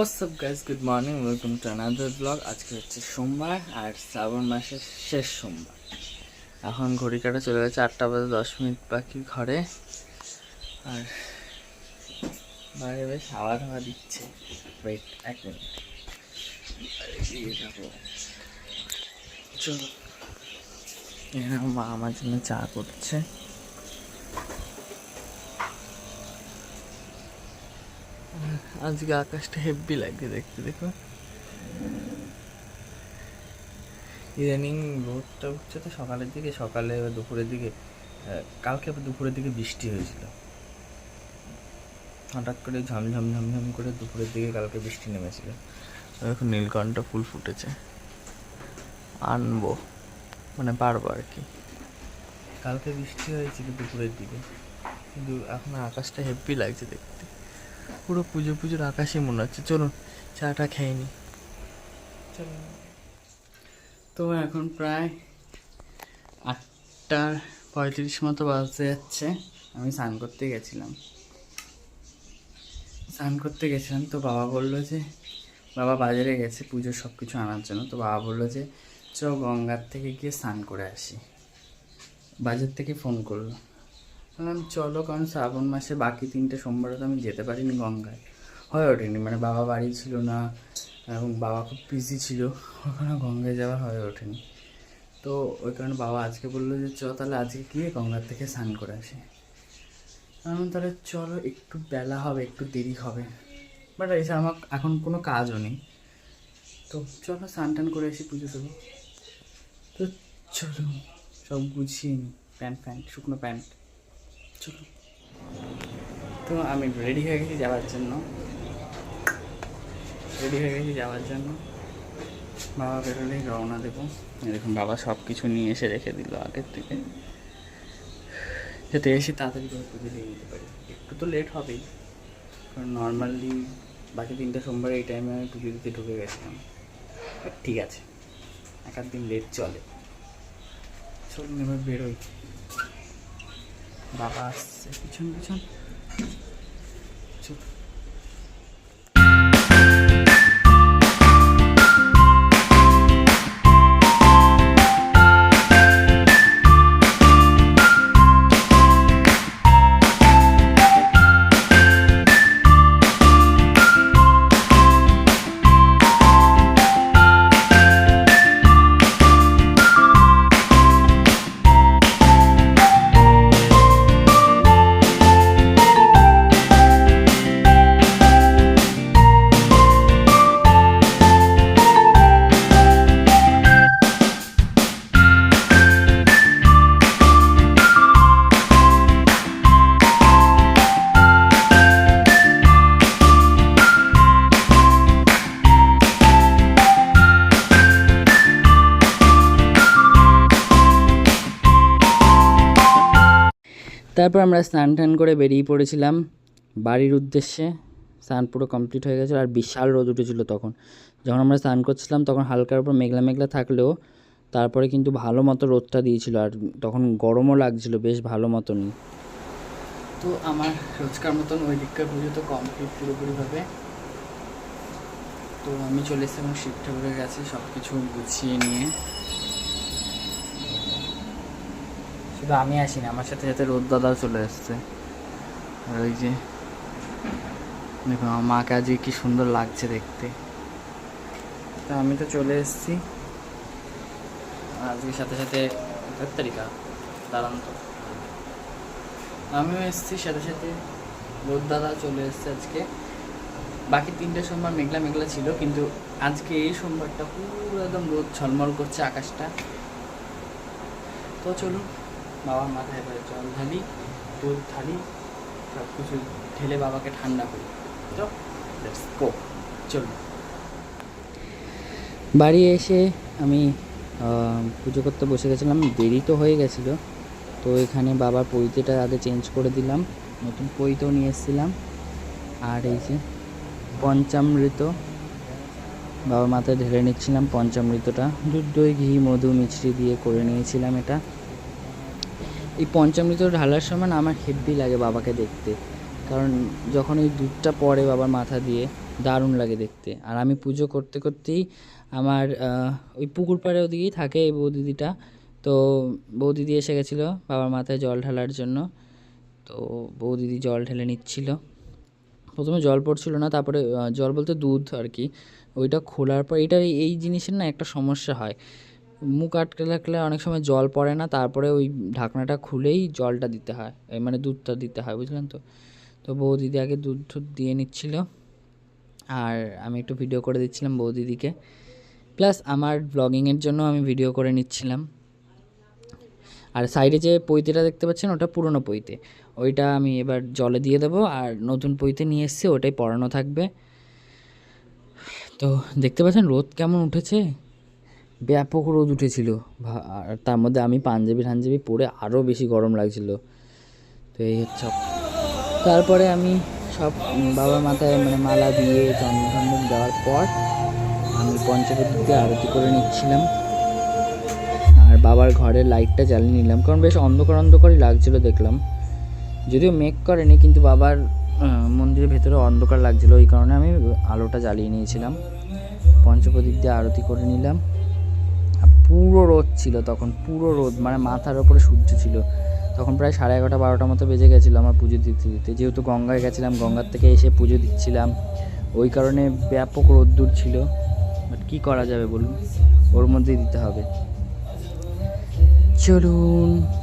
WhatsApp guys good morning welcome to another blog আজকে হচ্ছে সোমবার আর শ্রাবণ মাসের শেষ সোমবার। এখন ঘড়ি কাটা চলে গেছে আটটা বাজে দশ মিনিট বাকি ঘরে। আর বাইরে বেশ হাওয়া হাওয়া দিচ্ছে। ওয়েট এক মিনিট। চলো। মা আমার জন্য চা করছে। আজকে আকাশটা হেভি লাগছে দেখতে, দেখো। ইদানিং রোদটা উঠছে তো সকালের দিকে, সকালে দুপুরের দিকে কালকে দুপুরের দিকে বৃষ্টি হয়েছিল। হঠাৎ করে ঝমঝম ঝমঝম করে দুপুরের দিকে কালকে বৃষ্টি নেমেছিল। এখন নীলকণ্ঠ ফুল ফুটেছে। আনব মানে পারব আর কি। কালকে বৃষ্টি হয়েছিল দুপুরের দিকে, কিন্তু এখন আকাশটা হেভি লাগছে দেখতে। পুরো পুজো পুজোর আকাশই মনে হচ্ছে। চলুন, চাটা খেয়ে নি। তো এখন প্রায় আটটার পঁয়ত্রিশ মতো বাজতে যাচ্ছে। আমি স্নান করতে গেছিলাম। স্নান করতে গেছিলাম তো বাবা বলল যে, বাবা বাজারে গেছে পুজোর সব কিছু আনার জন্য। তো বাবা বলল যে চ গঙ্গার থেকে গিয়ে স্নান করে আসি। বাজার থেকে ফোন করল। বললাম চলো, কারণ শ্রাবণ মাসে বাকি তিনটে সোমবারে তো আমি যেতে পারিনি গঙ্গায়। হয়ে ওঠেনি মানে বাবা বাড়ি ছিল না, এবং বাবা খুব বিজি ছিল, ওখানে গঙ্গায় যাওয়া হয়ে ওঠেনি। তো ওই কারণে বাবা আজকে বলল যে চ তাহলে আজকে গিয়ে গঙ্গার থেকে স্নান করে আসি। আমি তাহলে চলো, একটু বেলা হবে, একটু দেরি হবে। বাট এসে আমার এখন কোনো কাজও নেই। তো চলো, স্নান টান করে আসি পুজো দেবো। তো চলো, সব গুছিয়ে নিই প্যান্ট প্যান্ট, শুকনো প্যান্ট। চলো তো আমি রেডি হয়ে গেছি যাওয়ার জন্য। রেডি হয়ে গেছি যাওয়ার জন্য। বাবা বেরোলেই রওনা দেবো। দেখুন, বাবা সব কিছু নিয়ে এসে রেখে দিল আগের থেকে। যাতে এসে তাড়াতাড়ি করে পুজো দিয়ে নিতে পারি। একটু তো লেট হবেই। কারণ নর্মালি বাকি তিনটা সোমবার এই টাইমে আমি পুজো দিতে ঢুকে গেছিলাম। ঠিক আছে, এক দিন লেট চলে। চলুন, এবার বেরোই। বাবা আসছে পিছন পিছন। তারপর আমরা স্নান টান করে বেরিয়ে পড়েছিলাম বাড়ির উদ্দেশ্যে। স্নান পুরো কমপ্লিট হয়ে গেছিল আর বিশাল রোদ উঠেছিল তখন। যখন আমরা স্নান করছিলাম তখন হালকার উপর মেঘলা মেঘলা থাকলেও তারপরে কিন্তু ভালো মতো রোদটা দিয়েছিল আর তখন গরমও লাগছিল, বেশ ভালো মতনই। তো আমার রোজকার মতন ওই দিককার পুজো তো কমপ্লিট পুরোপুরিভাবে। তো আমি চলে এসেছি এবং শিব ঠাকুরের কাছে সব কিছু গুছিয়ে নিয়ে। শুধু আমি আসিনি, আমার সাথে সাথে রোদ দাদাও চলে এসছে। আর ওই যে, দেখো, আমার মাকে আজকে কি সুন্দর লাগছে দেখতে। তো আমি তো চলে এসেছি। আজকে সাথে সাথে তারিখা? দাঁড়ান তো। আমিও এসেছি, সাথে সাথে রোদ দাদা চলে এসছে আজকে। বাকি তিনটে সোমবার মেঘলা মেঘলা ছিল, কিন্তু আজকে এই সোমবারটা পুরো একদম রোদ ঝলমল করছে আকাশটা। তো চলুন বাবার মাথায় এবারে জল ঢালি, দুধ ঢালি সব কিছু ঢেলে বাবাকে ঠান্ডা করি। তো চলুন বাড়ি এসে আমি পুজো করতে বসে গেছিলাম, দেরি তো হয়ে গেছিল। তো এখানে বাবার পৈতেটা আগে চেঞ্জ করে দিলাম, নতুন পৈতেও নিয়ে এসেছিলাম। আর এই যে পঞ্চামৃত, বাবার মাথায় ঢেলে নিচ্ছিলাম পঞ্চামৃতটা। দুধ, দই, ঘি, মধু মিছরি দিয়ে করে নিয়েছিলাম এটা। এই পঞ্চামৃত ঢালার সময় না আমার হেব্বি লাগে বাবাকে দেখতে। কারণ যখন এই দুধটা পড়ে বাবার মাথা দিয়ে, দারুণ লাগে দেখতে। আর আমি পুজো করতে করতেই আমার ওই পুকুর পাড়ে ওদিকেই থাকে এই বৌদিদিটা। তো বৌদিদি এসে গেছিল বাবার মাথায় জল ঢালার জন্য। তো বৌদিদি জল ঢেলে নিচ্ছিল। প্রথমে জল পড়ছিল না, তারপরে জল বলতে দুধ আর কি। ওইটা খোলার পর এটা এই জিনিসের না একটা সমস্যা হয়। মুখ আটকে রাখলে অনেক সময় জল পড়ে না, তারপরে ওই ঢাকনাটা খুলেই জলটা দিতে হয় এই মানে দুধটা দিতে হয়, বুঝলেন তো? তো বৌদিদি আগে দুধ টুধ দিয়ে নিচ্ছিল, আর আমি একটু ভিডিও করে দিচ্ছিলাম বৌদিদিকে প্লাস আমার ব্লগিংয়ের জন্য আমি ভিডিও করে নিচ্ছিলাম। আর সাইডে যে পৈতেটা দেখতে পাচ্ছেন, ওটা পুরনো পৈতে। ওইটা আমি এবার জলে দিয়ে দেবো, আর নতুন পৈতে নিয়ে এসেছি, ওটাই পরানো থাকবে। তো দেখতে পাচ্ছেন, রোদ কেমন উঠেছে? ব্যাপক রোদ উঠেছিল। আর তার মধ্যে আমি পাঞ্জাবি টাঞ্জাবি পরে আরও বেশি গরম লাগছিল। তো এই হচ্ছে তারপরে আমি সব বাবার মাথায় মানে মালা দিয়ে চন্দন দেওয়ার পর আমি পঞ্চপতিতে আরতি করে নিচ্ছিলাম। আর বাবার ঘরের লাইটটা জ্বালিয়ে নিলাম, কারণ বেশ অন্ধকার অন্ধকারই লাগছিল দেখলাম। যদিও মেক করেনি, কিন্তু বাবার মন্দিরের ভেতরে অন্ধকার লাগছিল, ওই কারণে আমি আলোটা জ্বালিয়ে নিয়েছিলাম। পঞ্চপ্রদীপ দিয়ে আরতি করে নিলাম। পুরো রোদ ছিল তখন, পুরো রোদ মানে মাথার ওপরে সূর্য ছিল। তখন প্রায় সাড়ে এগারোটা, বারোটার মতো বেজে গেছিল আমার পুজো দিতে দিতে। যেহেতু গঙ্গায় গেছিলাম, গঙ্গার থেকে এসে পুজো দিচ্ছিলাম। ওই কারণে ব্যাপক রোদ্দুর ছিল। বাট কী করা যাবে বলুন? ওর মধ্যেই দিতে হবে। চলুন।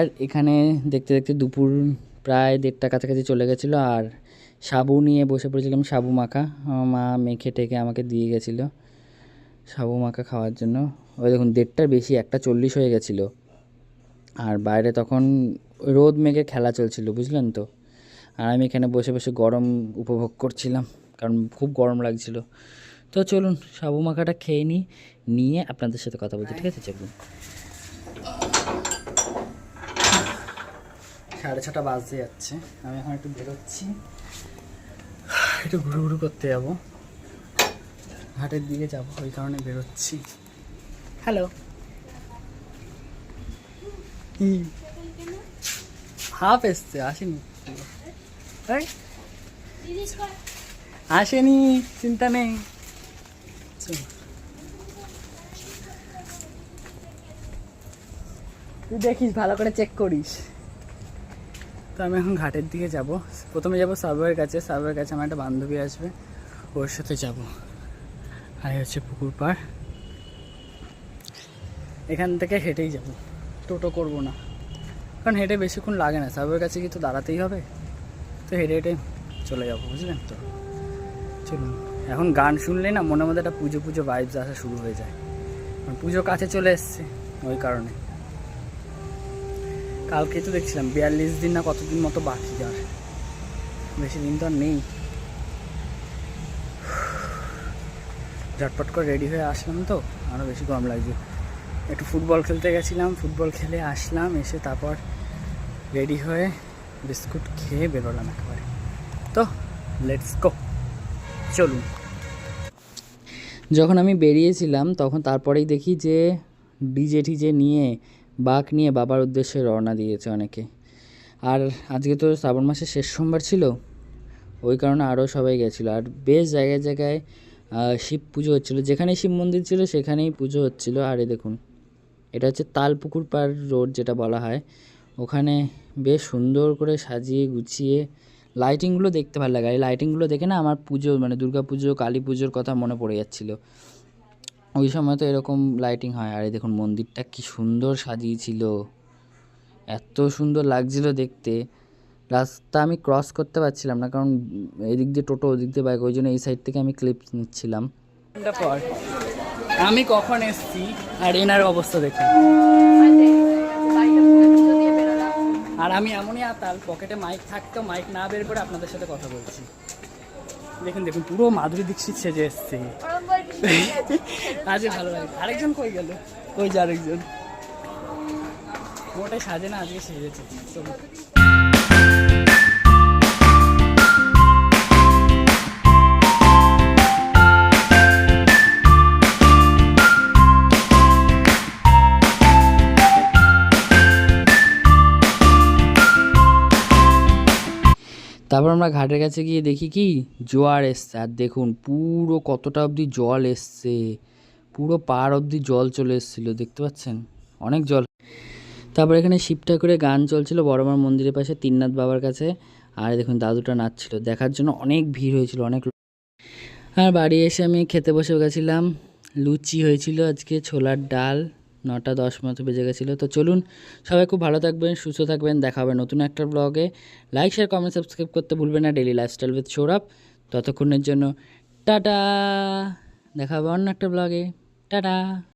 আর এখানে দেখতে দেখতে দুপুর প্রায় দেড়টা কাছাকাছি চলে গেছিল আর সাবু নিয়ে বসে পড়েছিলাম সাবু মাখা। মা মেখে টেকে আমাকে দিয়ে গেছিল সাবু মাখা খাওয়ার জন্য। ওই দেখুন, দেড়টার বেশি, একটা চল্লিশ হয়ে গেছিল। আর বাইরে তখন রোদ মেঘে খেলা চলছিল, বুঝলেন তো? আর আমি এখানে বসে বসে গরম উপভোগ করছিলাম, কারণ খুব গরম লাগছিল। তো চলুন, সাবু মাখাটা খেয়ে নিই, নিয়ে আপনাদের সাথে কথা বলছি, ঠিক আছে? চলুন। সাড়ে ছটা বাজতে যাচ্ছে। আমি এখন একটু বেরোচ্ছি। একটু ঘুরু ঘুরু করতে যাব। হাটের দিকে যাব ওই কারণে বেরোচ্ছি। হ্যালো হাফ এসছে আসেনি। আসেনি চিন্তা নেই। তুই দেখিস ভালো করে চেক করিস। তো আমি এখন ঘাটের দিকে যাব। প্রথমে যাব সাবওয়ের কাছে। সাবওয়ের কাছে আমার একটা বান্ধবী আসবে। ওর সাথে যাব। আর হচ্ছে পুকুর পাড়। এখান থেকে হেঁটেই যাব। টোটো করব না। কারণ হেঁটে বেশিক্ষণ লাগে না। সাবওয়ের কাছে কি তো দাঁড়াতেই হবে? তো হেঁটে হেঁটে চলে যাব, বুঝলেন তো? চলুন। এখন গান শুনলেই না মনের মধ্যে একটা পুজো পুজো ভাইবস আসা শুরু হয়ে যায়। কারণ পুজো কাছে চলে এসছে, ওই কারণে। কালকে তো দেখছিলাম, বিয়াল্লিশ দিন না কতদিন মতো বাকি আর বেশি দিন তো আর নেই। ঝটপট করে রেডি হয়ে আসলাম তো আরও বেশি গরম লাগছে। একটু ফুটবল খেলতে গেছিলাম, ফুটবল খেলে আসলাম, এসে তারপর রেডি হয়ে বিস্কুট খেয়ে বেরোলাম একেবারে। তো লেটস গো চলুন। যখন আমি বেরিয়েছিলাম, তখন তারপরেই দেখি যে ডিজে টিজে নিয়ে বাঘ নিয়ে বাবার উদ্দেশ্যে রওনা দিয়েছে অনেকে। আর আজকে তো শ্রাবণ মাসের শেষ সোমবার ছিল, ওই কারণে আরও সবাই গেছিল। আর বেশ জায়গায় জায়গায় শিব পুজো হচ্ছিল। যেখানে শিব মন্দির ছিল, সেখানেই পুজো হচ্ছিল। আর এই দেখুন, এটা হচ্ছে তালপুকুর পাড় রোড যেটা বলা হয়। ওখানে বেশ সুন্দর করে সাজিয়ে গুছিয়ে লাইটিংগুলো দেখতে ভালো লাগে। আর এই লাইটিংগুলো দেখে না আমার পুজো মানে দুর্গা পুজো, কালী পুজোর কথা মনে পড়ে যাচ্ছিল। ওই সময় তো এরকম লাইটিং হয়। আর এই দেখুন, মন্দিরটা কি সুন্দর সাজিয়েছিল। এত সুন্দর লাগছিল দেখতে। রাস্তা আমি ক্রস করতে পারছিলাম না, কারণ এদিক দিয়ে টোটো, ওদিক দিয়ে বাইক ওই জন্য এই সাইড থেকে আমি ক্লিপ নিচ্ছিলাম। পর আমি কখন এসছি? আর এনার অবস্থা দেখুন। আর আমি এমনই আতাল পকেটে মাইক থাকতো মাইক না বের করে আপনাদের সাথে কথা বলছি। দেখুন দেখুন, পুরো মাধুরী দীক্ষিত সেজে এসছে। আজকে ভালো লাগে। আরেকজন কই গেল? কই যে আরেকজন? ওটাই সাজে না, আজকে সেজেছে। চলুন। তারপর আমরা ঘাটের কাছে গিয়ে দেখি কি? জোয়ার এসছে। আর দেখুন, পুরো কতটা অবধি জল এসছে। পুরো পার অবধি জল চলে এসেছিল, দেখতে পাচ্ছেন? অনেক জল। তারপর এখানে শিব ঠাকুরের গান চলছিল বড়মার মন্দিরের পাশে, তিননাথ বাবার কাছে। আর দেখুন, দাদুটা নাচছিল। দেখার জন্য অনেক ভিড় হয়েছিল, অনেক। আর বাড়ি এসে আমি খেতে বসে গেছিলাম। লুচি হয়েছিল আজকে, ছোলার ডাল। নটা দশ মতো বেজে গেছিল। তো চলুন সবাই খুব ভালো থাকবেন, সুস্থ থাকবেন, দেখা হবে নতুন একটা ব্লগে লাইক শেয়ার কমেন্ট সাবস্ক্রাইব করতে ভুলবেন না। ডেলি লাইফস্টাইল উইথ সৌরভ ততক্ষণের জন্য টাটা, দেখা হবে অন্য একটা ব্লগে টাটা।